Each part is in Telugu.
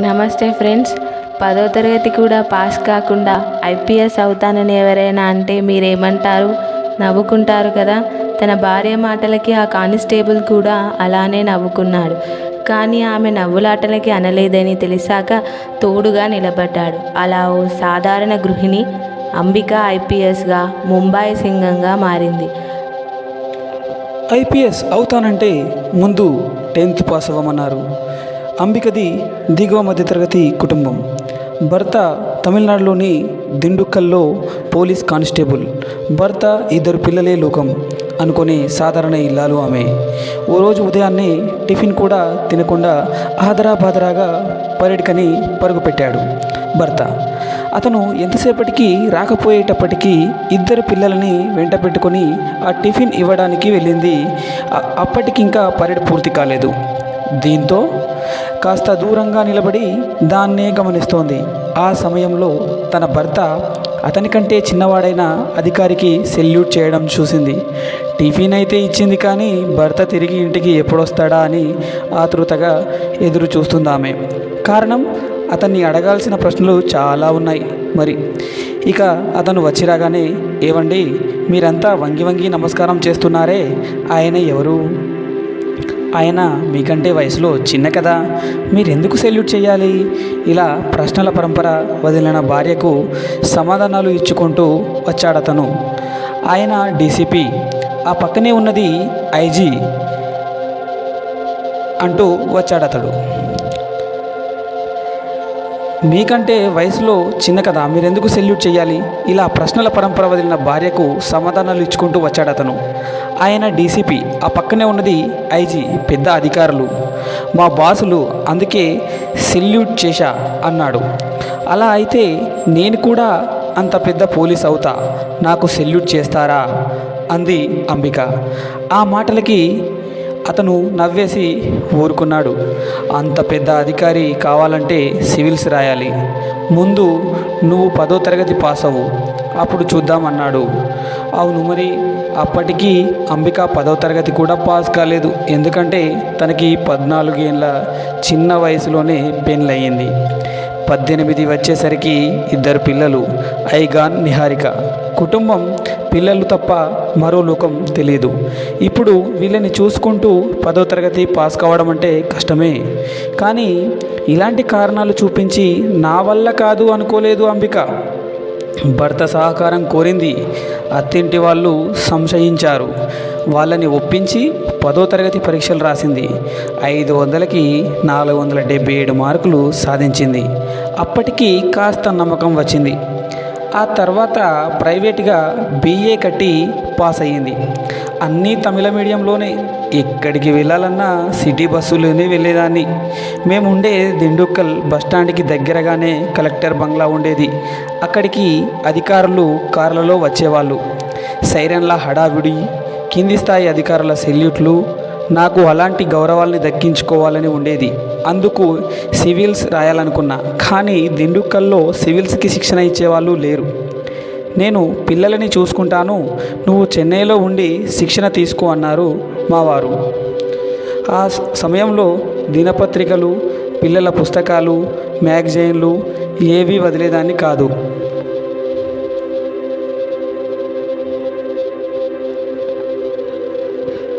నమస్తే ఫ్రెండ్స్. పదో తరగతి కూడా పాస్ కాకుండా ఐపీఎస్ అవుతానని ఎవరైనా అంటే మీరేమంటారు? నవ్వుకుంటారు కదా. తన భార్య మాటలకి ఆ కానిస్టేబుల్ కూడా అలానే నవ్వుకున్నాడు. కానీ ఆమె నవ్వులాటలకి అనలేదని తెలిసాక తోడుగా నిలబడ్డాడు. అలా ఓ సాధారణ గృహిణి అంబిక ఐపీఎస్గా ముంబాయి సింగంగా మారింది. ఐపీఎస్ అవుతానంటే ముందు టెన్త్ పాస్ అవ్వమన్నారు. అంబికది దిగువ మధ్యతరగతి కుటుంబం. భర్త తమిళనాడులోని దిండుక్కల్లో పోలీస్ కానిస్టేబుల్. భర్త ఇద్దరు పిల్లలే లోకం అనుకునే సాధారణ ఇల్లాలు ఆమె. ఓ రోజు ఉదయాన్నే టిఫిన్ కూడా తినకుండా ఆదరా బాదరాగా పర్యటకని పరుగు పెట్టాడు భర్త. అతను ఎంతసేపటికి రాకపోయేటప్పటికీ ఇద్దరు పిల్లలని వెంట పెట్టుకొని ఆ టిఫిన్ ఇవ్వడానికి వెళ్ళింది. అప్పటికింకా అప్పటికి ఇంకా పర్యటన పూర్తి కాలేదు. దీంతో కాస్త దూరంగా నిలబడి దాన్నే గమనిస్తోంది. ఆ సమయంలో తన భర్త అతనికంటే చిన్నవాడైన అధికారికి సెల్యూట్ చేయడం చూసింది. టిఫిన్ అయితే ఇచ్చింది కానీ భర్త తిరిగి ఇంటికి ఎప్పుడొస్తాడా అని ఆతృతగా ఎదురు చూస్తుందామె. కారణం అతన్ని అడగాల్సిన ప్రశ్నలు చాలా ఉన్నాయి. మరి ఇక అతను వచ్చి రాగానే ఏవండి మీరంతా వంగి వంగి నమస్కారం చేస్తున్నారే? ఆయన ఎవరు? ఆయన మీకంటే వయసులో చిన్న కదా మీరెందుకు సెల్యూట్ చేయాలి? ఇలా ప్రశ్నల పరంపర వదిలిన భార్యకు సమాధానాలు ఇచ్చుకుంటూ వచ్చాడతను ఆయన డీసీపీ ఆ పక్కనే ఉన్నది ఐజీ అంటూ వచ్చాడతడు మీకంటే వయసులో చిన్న కదా మీరెందుకు సెల్యూట్ చేయాలి? ఇలా ప్రశ్నల పరంపర వదిలిన భార్యకు సమాధానాలు ఇచ్చుకుంటూ వచ్చాడు అతను. ఆయన డీసీపీ ఆ పక్కనే ఉన్నది ఐజీ పెద్ద అధికారులు. మా బాసులు అందుకే సెల్యూట్ చేశా అన్నాడు. అలా అయితే నేను కూడా అంత పెద్ద పోలీస్ అవుతా నాకు సెల్యూట్ చేస్తారా? అంది అంబిక. ఆ మాటలకి అతను నవ్వేసి ఊరుకున్నాడు. అంత పెద్ద అధికారి కావాలంటే సివిల్స్ రాయాలి. ముందు నువ్వు పదో తరగతి పాస్ అవ్వు అప్పుడు చూద్దామన్నాడు. అవును మరి అప్పటికీ అంబిక పదో తరగతి కూడా పాస్ కాలేదు. ఎందుకంటే తనకి పద్నాలుగేళ్ళ చిన్న వయసులోనే పెళ్ళయింది పద్దెనిమిది వచ్చేసరికి ఇద్దరు పిల్లలు ఐగాన్ నిహారిక. కుటుంబం పిల్లలు తప్ప మరో లోకం తెలియదు ఇప్పుడు వీళ్ళని చూసుకుంటూ పదో తరగతి పాస్ కావడం అంటే కష్టమే. కానీ ఇలాంటి కారణాలు చూపించి నా వల్ల కాదు అనుకోలేదు అంబిక. భర్త సహకారం కోరింది. అత్తింటి వాళ్ళు సంశయించారు. వాళ్ళని ఒప్పించి పదో తరగతి పరీక్షలు రాసింది. ఐదు వందలకి నాలుగు వందల డెబ్బై ఏడు మార్కులు సాధించింది. అప్పటికి కాస్త నమ్మకం వచ్చింది. ఆ తర్వాత ప్రైవేట్గా బీఏ కట్టి పాస్ అయ్యింది. అన్నీ తమిళ మీడియంలోనే. ఎక్కడికి వెళ్ళాలన్నా సిటీ బస్సులోనే వెళ్ళేదాన్ని. మేము ఉండే దిండుక్కల్ బస్టాండ్కి దగ్గరగానే కలెక్టర్ బంగ్లా ఉండేది. అక్కడికి అధికారులు కార్లలో వచ్చేవాళ్ళు. సైరన్ల హడావిడి కింది స్థాయి అధికారుల సెల్యూట్లు నాకు అలాంటి గౌరవాల్ని దక్కించుకోవాలని ఉండేది. అందుకు సివిల్స్ రాయాలనుకున్నా. కానీ దిండుకల్లో సివిల్స్కి శిక్షణ ఇచ్చేవాళ్ళు లేరు. నేను పిల్లలని చూసుకుంటాను నువ్వు చెన్నైలో ఉండి శిక్షణ తీసుకో అన్నారు మా వారు. ఆ సమయంలో దినపత్రికలు పిల్లల పుస్తకాలు మ్యాగజైన్లు ఏవి వదిలేదాన్ని కాదు.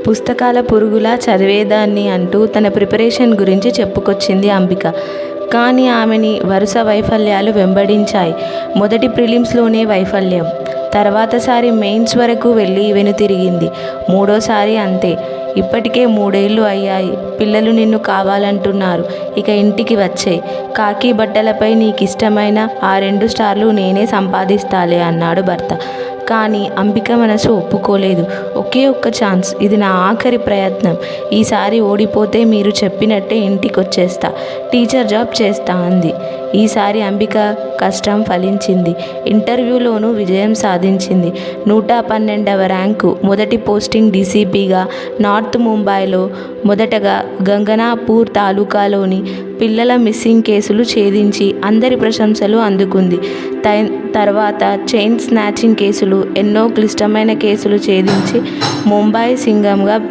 పుస్తకాల పురుగులా చదివేదాన్ని అంటూ తన ప్రిపరేషన్ గురించి చెప్పుకొచ్చింది అంబిక. కానీ ఆమెని వరుస వైఫల్యాలు వెంబడించాయి. మొదటి ప్రిలిమ్స్లోనే వైఫల్యం. తర్వాతసారి మెయిన్స్ వరకు వెళ్ళి వెనుతిరిగింది మూడోసారి అంతే. ఇప్పటికే మూడేళ్ళు అయ్యాయి. పిల్లలు నిన్ను కావాలంటున్నారు. ఇక ఇంటికి వచ్చే కాకి బట్టలపై నీకు ఇష్టమైన ఆ రెండు స్టార్లు నేనే సంపాదిస్తాలే అన్నాడు భర్త. కానీ అంబిక మనసు ఒప్పుకోలేదు. ఒకే ఒక్క ఛాన్స్. ఇది నా ఆఖరి ప్రయత్నం. ఈసారి ఓడిపోతే మీరు చెప్పినట్టే ఇంటికి వచ్చేస్తా టీచర్ జాబ్ చేస్తా అంది. ఈసారి అంబిక కష్టం ఫలించింది. ఇంటర్వ్యూలోనూ విజయం సాధించింది. నూట పన్నెండవ ర్యాంకు మొదటి పోస్టింగ్ డీసీపీగా నార్త్ ముంబైలో మొదటగా గంగనాపూర్ తాలూకాలోని పిల్లల మిస్సింగ్ కేసులు ఛేదించి అందరి ప్రశంసలు అందుకుంది. తర్వాత చైన్ స్నాచింగ్ కేసులు ఎన్నో క్లిష్టమైన కేసులు ఛేదించి ముంబై సింగంగా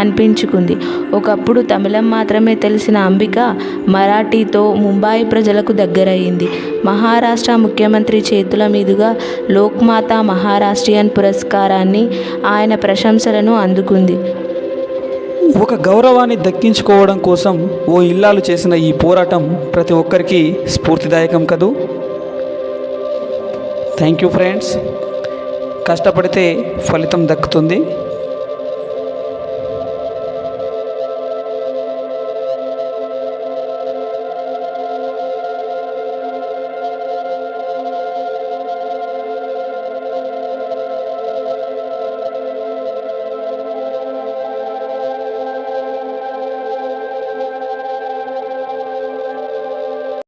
అనిపించుకుంది ఒకప్పుడు తమిళం మాత్రమే తెలిసిన అంబిక మరాఠీతో ముంబాయి ప్రజలకు దగ్గరయ్యింది మహారాష్ట్ర ముఖ్యమంత్రి చేతుల మీదుగా లోక్మాత మహారాష్ట్రియన్ పురస్కారాన్ని ఆయన ప్రశంసలను అందుకుంది. ఒక గౌరవాన్ని దక్కించుకోవడం కోసం ఓ ఇల్లాలు చేసిన ఈ పోరాటం ప్రతి ఒక్కరికి స్ఫూర్తిదాయకం కదూ? థ్యాంక్ యూ ఫ్రెండ్స్ కష్టపడితే ఫలితం దక్కుతుంది.